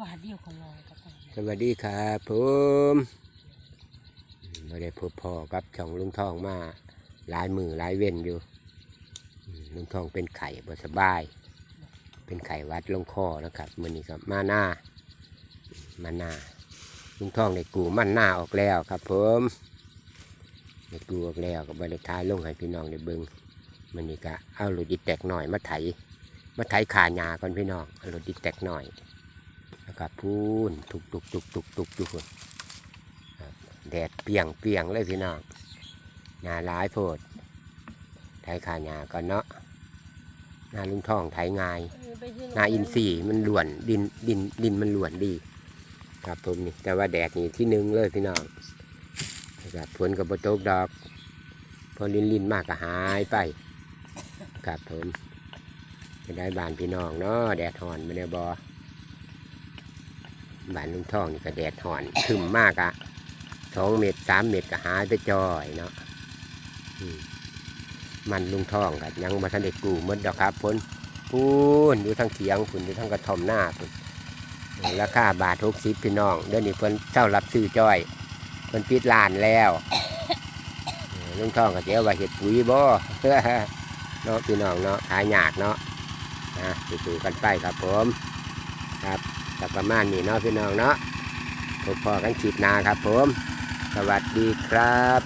บาทเดียวของเราก็ไปสวัสดีครับผมไม่ได้พบพ่อกับช่องลุงทองมาหลายมือหลายเว้นอยู่ลุงทองเป็นไข่บสบาย เป็นไข่วัดลงคอนะครับมือนี้ก็มาหน้ามาหน้าลุงทองในกูมันหน้าออกแล้วครับผมในกูออกแล้วก็บริท้ายลงให้พี่น้องได้เบิงมือนี้ก็เอารถดิแตกหน่อยมาไถมาไถขาหญ้าก่อนพี่น้องเอารถดิแตกหน่อย นะครับพูนตุกตุกตุกตุกตุกอยู่พุ่นครับแดดเปียงเปียงเลยพี่น้องหนาร้ายโพดไถขาหญ้าก่อนเนาะหนาลุงทองไถง่ายหนาอินทรีมันหลวนดินดินดินมันหลวนดี ครับผมนี่แต่ว่าแดดนี่ที่หนึ่งเลยพี่น้องนะครับฝนกับบตกดอก พอลินลินมากก็หายไปครับผมจะได้บานพี่น้องเนาะแดดหอนมาเนบอ บ้านลุงทองนี่ก็แดดห่อนขึ้นมากอะสองเม็ดสามเม็ดก็หายไปจอยเนาะมันลุงทองกับยังมาทันได้กูมดดอกครับพ้นพูนอยู่ทั้งเขียงพุ่นอยู่ทั้งกระท่อมหน้าพุ่นราคาบาทหกสิบพี่น้องเดี๋ยวนี้เพิ่นเจ้ารับซื้อจ้อยเพิ่นปิดร้านแล้วลุงทองก็เดี๋ยวว่าเห็ดปุ๋ยบ่เนาะพี่น้องเนาะขายยากเนาะนะดูกันไปครับผมครับ ก็ประมาณนี้เนาะพี่น้องเนาะพบพอกันขีดนาครับผม สวัสดีครับ